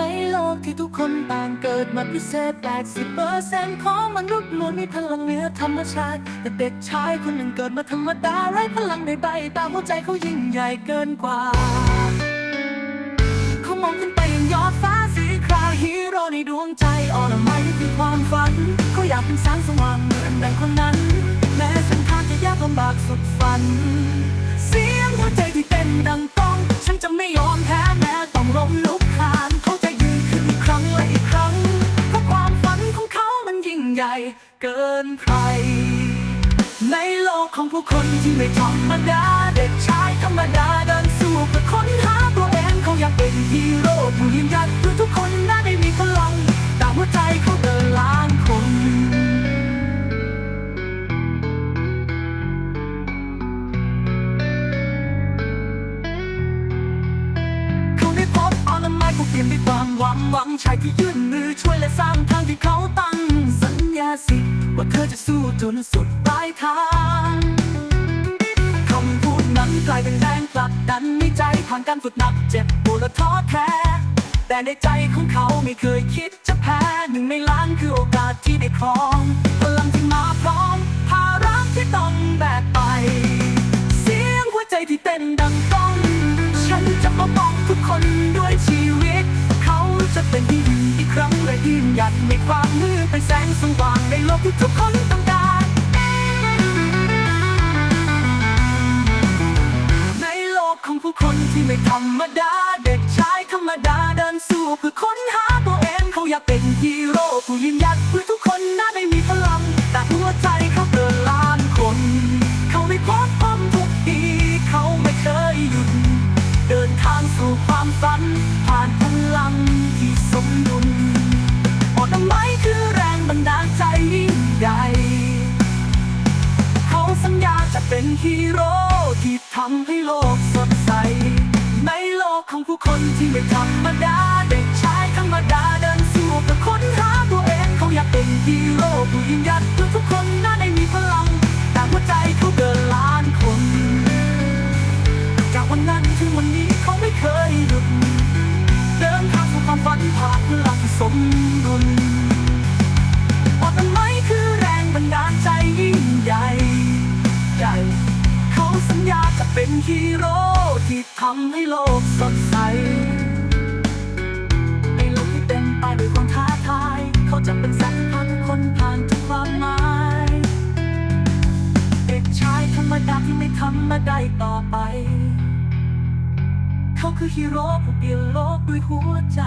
ในโลกที่ทุกคนต่างเกิดมาพิเศษ80%ของมนุษย์ล้วนมีพลังเหนือธรรมชาติ แต่เด็กชายคนหนึ่งเกิดมาธรรมดาไร้พลังในใบตาหัวใจเขายิ่งใหญ่เกินกว่า เขามองขึ้นไปยังยอดฟ้าสีครามฮีโร่ในดวงใจอ่อนไม่คือความฝัน เขาอยากเป็นแสงสว่างเหมือนดังคนนั้น แม้เส้นทางจะยากลำบากสุดฝัน นใคร ในโลกของผู้คนที่ไม่ธรรมดา เด็กชายธรรมดาเดินสู่เพื่อค้นหาตัวเองเขาอยากเป็นฮีโร่ผู้ยืนหยัดเพื่อทุกคนน่าได้มีพลังตามหัวใจเขาเดินล้านคนเขาได้พบอนามัยผู้เปลี่ยนด้วยความหวังหวังชายที่ยื่นมือช่วยและสร้างทางที่เขาตา ว่าเธอจะสู้จนสุดปลายทางคำพูดนั้นกลายเป็นแรงผลักดันในใจผ่านการฝึกหนักเจ็บปวดและท้อแท้แต่ในใจของเขาไม่เคยคิดจะแพ้หนึ่งในล้านคือโอกาสที่ได้ครองพลังที่มาพร้อมภาระที่ต้องแบกไป เสียงหัวใจที่เต้นดังก้อง ฉันจะมาบอกทุกคนด้วยชีวิต เขาจะเป็นที่ ครั้งและยืนหยัดในความมืดเป็นแสงสว่างในโลกที่ทุกคนต้องการ ในโลกของผู้คนที่ไม่ธรรมดา เด็กชายธรรมดาเดินสู้เพื่อค้นหาตัวเองเขาอยากเป็นฮีโร่ผู้ยืนหยัดเพื่อทุกำให้โลกสดใส ในโลกของผู้คนที่ไม่ธรรมดา เด็กชายธรรมดาเดินสู่เพื่อค้นหาตัวเองเขาอยากเป็นฮีโร่ผู้ยืนหยัดเพื่อทุกคนน่าได้มีพลังแต่หัวใจเขาเกินล้านคน จากวันนั้นถึงวันนี้เขาไม่เคยหยุด เดินทางสู่ความฝันผ่านพลังสมดุล ฮีโร่ที่ทำให้โลกสดใส ในโลกที่เต็มไปด้วยความท้าทาย เขาจะเป็นแสงพาทุกคนผ่านทุกความหมาย เด็กชายธรรมดาที่ไม่ธรรมดาอีกต่อไป เขาคือฮีโร่ผู้เปลี่ยนโลกด้วยหัวใจ